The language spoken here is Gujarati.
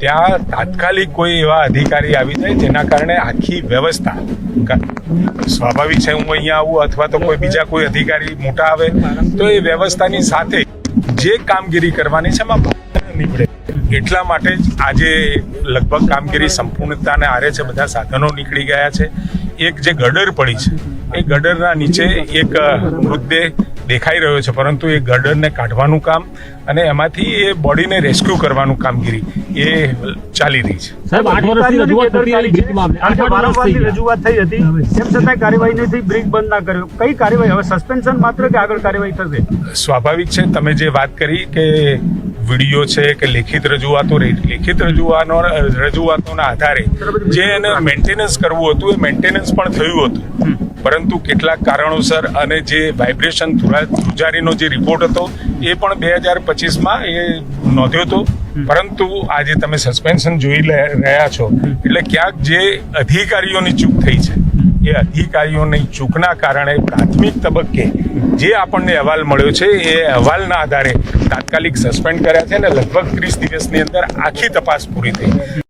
ત્યાં તાત્કાલિક કોઈ એવા અધિકારી આવી જાય જેના કારણે આખી વ્યવસ્થા સ્વાભાવિક છે હું અહીંયા આવું અથવા તો કોઈ બીજા કોઈ અધિકારી મોટા આવે, તો એ વ્યવસ્થાની સાથે જે કામગીરી કરવાની છે એમાં નીકળે. એટલા માટે જ આજે લગભગ કામગીરી સંપૂર્ણતાને આરે છે, બધા સાધનો નીકળી ગયા છે. એક જે ગડર પડી છે, એ ગડરના નીચે એક મૃતદેહ દેખાઈ રહ્યો છે પરંતુ એ ગડરને કાઢવાનું કામ અને એમાંથી એ બોડીને રેસ્ક્યુ કરવાનું કામગીરી એ ચાલી રહી છે. સાહેબ આઠ વર્ષથી રજૂઆત થઈ વારંવારથી રજૂઆત થઈ હતી. તેમ છતાં કાર્યવાહી નહીં થઈ બ્રિજ બંધ ના કર્યો. કઈ કાર્યવાહી? હવે સસ્પેન્શન માત્ર કે આગળ કાર્યવાહી થશે? સ્વાભાવિક છે તમે જે વાત કરી કે વીડિયો છે કે લેખિત રજૂઆતો રહી લેખિત રજૂઆતો રજૂઆતોના આધારે જે એને મેન્ટેનન્સ કરવું હતું એ મેન્ટેનન્સ પણ થયું હતું. પરંતુ કેટલાક કારણોસર અને જે વાઇબ્રેશન ધ્રુજારીનો જે રિપોર્ટ હતો એ પણ બે હજાર પચીસમાં એ નોંધ્યો હતો. પરંતુ આજે તમે સસ્પેન્શન જોઈ રહ્યા છો એટલે ક્યાંક જે અધિકારીઓની ચૂક થઈ છે એ અધિકારીઓની ચૂકના કારણે પ્રાથમિક તબક્કે જે આપણને અહેવાલ મળ્યો છે એ અહેવાલના આધારે તાત્કાલિક સસ્પેન્ડ કર્યા છે અને લગભગ ત્રીસ દિવસની અંદર આખી તપાસ પૂરી થઈ.